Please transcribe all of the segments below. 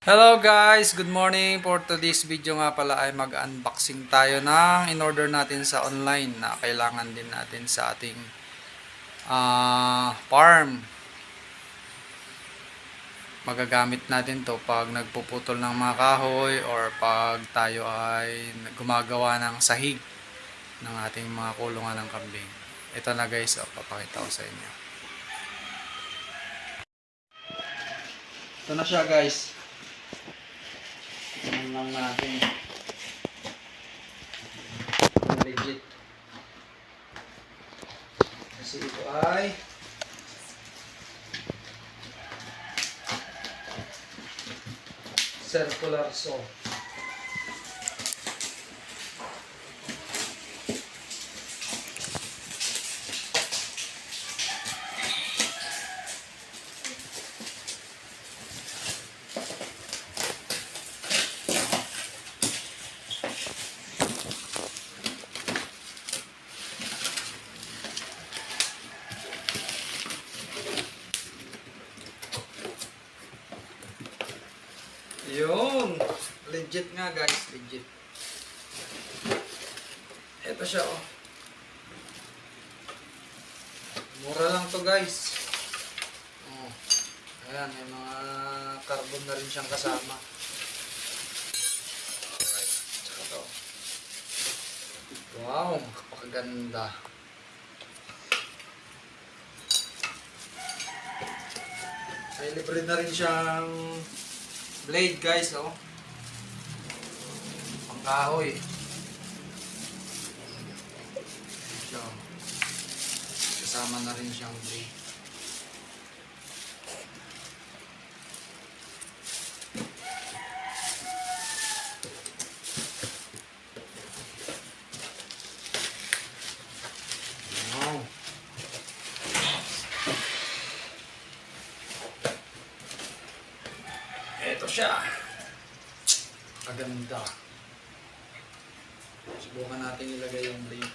Hello guys! Good morning! For today's video nga pala ay mag-unboxing tayo ng in-order natin sa online na kailangan din natin sa ating ah, farm. Magagamit natin to pag nagpuputol ng mga kahoy or pag tayo ay gumagawa ng sahig ng ating mga kulungan ng kambing. Ito na guys, oh, papakita ko sa inyo. Ito na siya guys. Lang natin. Legit. Kasi ito ay circular saw. Yun. Legit nga guys. Legit. Ito siya oh. Mura lang to guys. Oh. Ayan, may mga carbon na rin siyang kasama. Alright. Tsaka to. Wow, kapakaganda. May libre na rin siyang blade guys, oh. Pangkahoy. So, kasama na rin siyang blade. Wow. Ito siya. Kaganda. Subukan natin ilagay yung blade.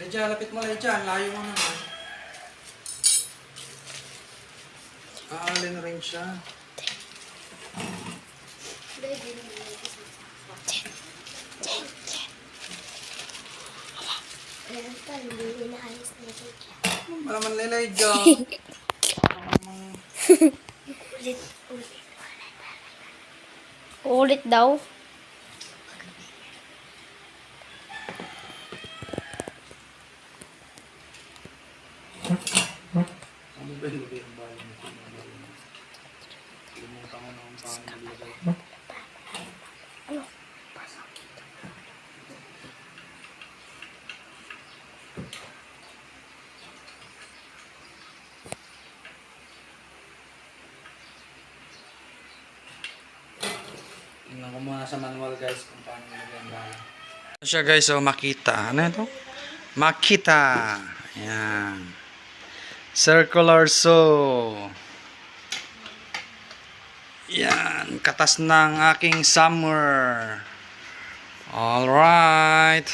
Leja, lapit mo Leja. Layo mo naman. Aalin rin siya. Ito siya. Malaman Leja. Ulit, ulit. Ulit daw. Ano ba yung bahay mo? Limutan ko na ang pangalagay. Tingnan ko muna sa manual guys kung paano nilagay ang siya guys, so makita. Ano ito? Makita. Ayan. Circular saw. Yan, katas ng aking summer. Alright.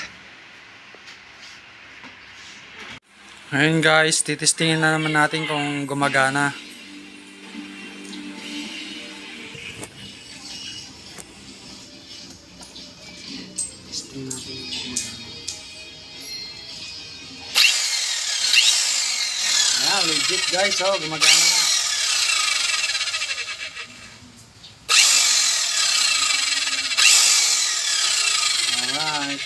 Ngayon guys, titistingin na naman natin kung gumagana. Natin gumagana. Ayan, legit guys, oh, gumagana na. Alright.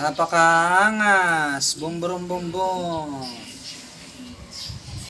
Napakaangas. Bum bum bum.